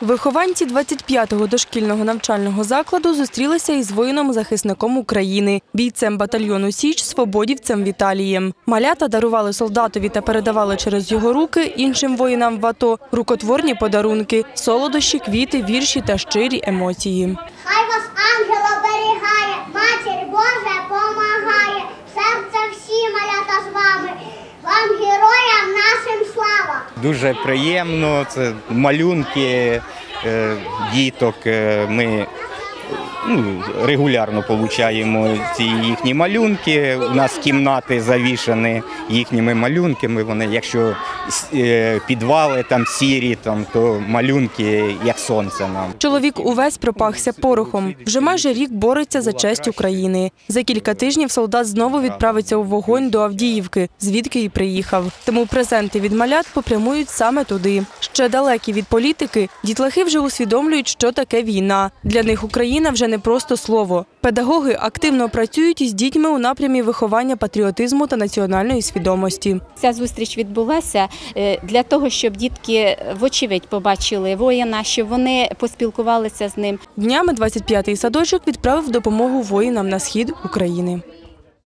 Вихованці 25-го дошкільного навчального закладу зустрілися із воїном-захисником України, бійцем батальйону Січ, свободівцем Віталієм. Малята дарували солдатові та передавали через його руки іншим воїнам в АТО рукотворні подарунки, солодощі, квіти, вірші та щирі емоції. Дуже приємно. Це малюнки е, діток. е, Ми ну, регулярно отримуємо ці їхні малюнки. У нас кімнати завішані їхніми малюнками. Вони, якщо е, підвали там сірі, там, то малюнки як сонце нам. Чоловік увесь пропахся порохом. Вже майже рік бореться за честь України. За кілька тижнів солдат знову відправиться у вогонь до Авдіївки, звідки й приїхав. Тому презенти від малят попрямують саме туди. Ще далекі від політики, дітлахи вже усвідомлюють, що таке війна. Для них Україна вже не просто слово. Педагоги активно працюють із дітьми у напрямі виховання патріотизму та національної свідомості. Ця зустріч відбулася е, для того, щоб дітки вочевидь побачили воїна, щоб вони поспілкувалися з ним. Днями 25-й садочок відправив допомогу воїнам на схід України.